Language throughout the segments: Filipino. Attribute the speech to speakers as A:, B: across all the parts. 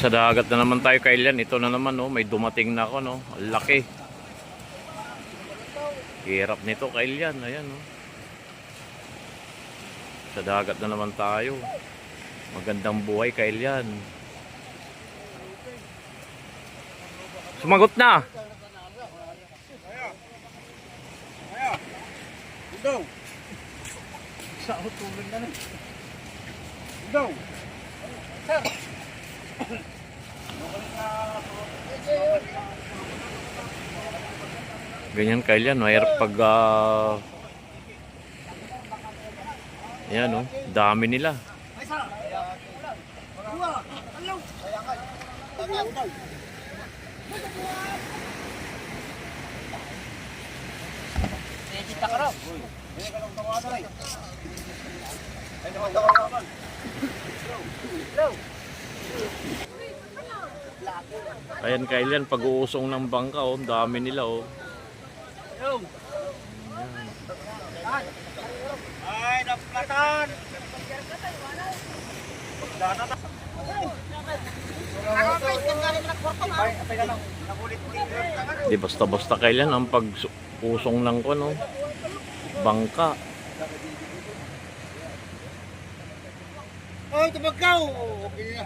A: Nasa dagat na naman tayo kailan. Ito na naman, no? may dumating na ako. No? Laki. Hirap nito kailan. Ayan, no? Sa dagat na naman tayo. Magandang buhay kailan. Sumagot na!
B: Dong. Sa utulog na lang. Dong. Sir.
A: Ganyan kailan, mahirap pag ah, Ayan oh, dami nila.
B: Kita ka raw.
A: Ayan kailan, pag-uusong ng bangka oh, dami nila oh.
B: Ay, naplatan.
A: Di basta-basta kailan ang pag-usong ng ko no. Bangka.
B: Oy, tabagaw. Okay na.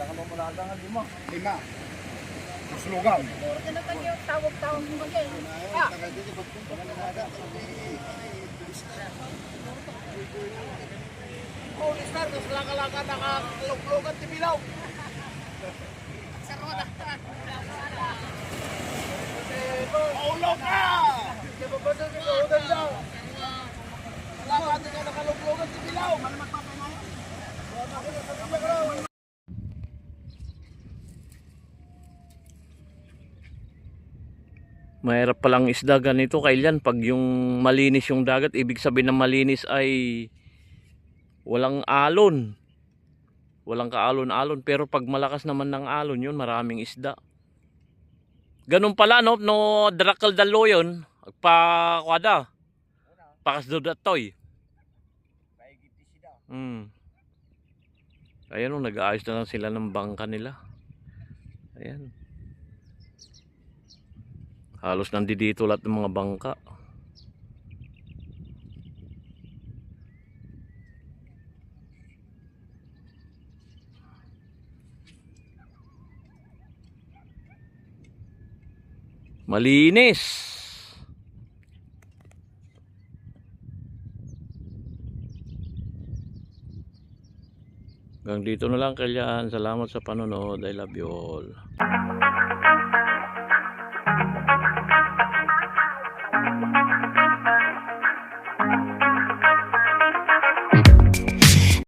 B: Dangan mo mula dangan lima. Lima. Slogan.
C: Ano ba yung tawag-tawag mo ba yan? Ah,
B: Oh, Star, tapos laka-laka nakakalog-logan ti Bilaw. Ulo ka! Di ba ba ito? Udan daw. Laka natin ka nakalog-logan ti Bilaw.
A: Mahirap palang isda ganito kailan pag yung malinis yung dagat, ibig sabihin ng malinis ay walang alon. Walang kaalon-alon pero pag malakas naman ng alon yun, maraming isda. Ganun pala no, no drakal dalo yun, pa kwada. Pakas do datoy. Hmm. Ayan o, nag-aayos na lang sila ng bangka nila. Ayan. Halos nandito lahat ng mga bangka. Malinis. Hanggang dito na lang kailan. Salamat sa panonood. I love you all.